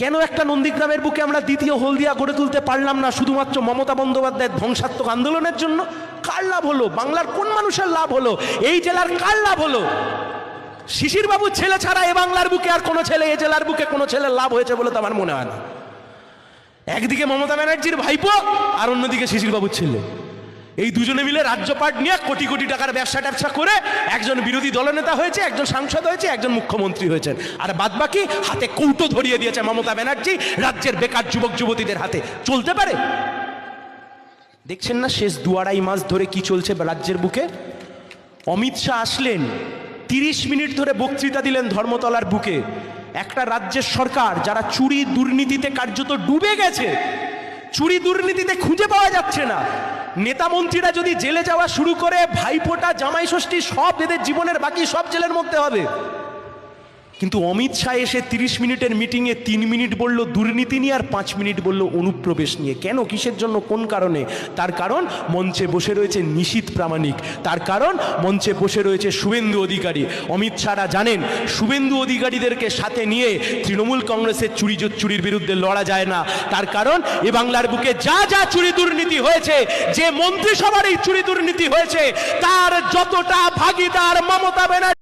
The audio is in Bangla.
কেন একটা নন্দীগ্রামের বুকে আমরা দ্বিতীয় হলদিয়া গড়ে তুলতে পারলাম না শুধুমাত্র মমতা বন্দ্যোপাধ্যায়ের ধ্বংসাত্মক আন্দোলনের জন্য? কার লাভ হলো? বাংলার কোন মানুষের লাভ হলো? এই জেলার কার লাভ হলো? শিশির বাবুর ছেলে ছাড়া এ বাংলার বুকে আর কোনো ছেলে, এ জেলার বুকে কোনো ছেলের লাভ হয়েছে বলে তো আমার মনে হয় না। একদিকে মমতা ব্যানার্জির ভাইপো আর অন্যদিকে শিশির বাবুর ছেলে। এই দুজনে মিলে রাজ্যপাট নিয়ে কোটি কোটি টাকার ব্যবসা ট্যাবসা করে একজন বিরোধী দলনেতা হয়েছে, একজন সাংসদ হয়েছে, একজন মুখ্যমন্ত্রী হয়েছেন। আর বাদবাকি হাতে কৌটো ধরিয়ে দিয়েছে মমতা ব্যানার্জি রাজ্যের বেকার যুবক যুবতীদের হাতে। চলতে পারে? দেখছেন না শেষ দু আড়াই মাস ধরে কি চলছে রাজ্যের বুকে? অমিত শাহ আসলেন, তিরিশ মিনিট ধরে বক্তৃতা দিলেন ধর্মতলার বুকে। একটা রাজ্যের সরকার যারা চুরি দুর্নীতিতে কার্যত ডুবে গেছে, চুরি দুর্নীতিতে খুঁজে পাওয়া যাচ্ছে না। নেতা মন্ত্রীরা যদি জেলে যাওয়া শুরু করে ভাইফোঁটা জামাই ষষ্ঠী সব এদের জীবনের বাকি সব জেলের মধ্যে হবে। কিন্তু অমিত শাহ এসে তিরিশ মিনিটের মিটিংয়ে তিন মিনিট বলল দুর্নীতি নিয়ে আর পাঁচ মিনিট বলল অনুপ্রবেশ নিয়ে। কেন? কিসের জন্য? কোন কারণে? তার কারণ মঞ্চে বসে রয়েছে নিশীত প্রামাণিক। তার কারণ মঞ্চে বসে রয়েছে শুভেন্দু অধিকারী। অমিত শাহরা জানেন, শুভেন্দু অধিকারীদেরকে সাথে নিয়ে তৃণমূল কংগ্রেসের চুরি চুরির বিরুদ্ধে লড়া যায় না। তার কারণ এ বাংলার বুকে যা যা চুরি দুর্নীতি হয়েছে, যে মন্ত্রিসভার এই চুরি দুর্নীতি হয়েছে, তার যতটা ভাগিদার মমতা ব্যানার্জি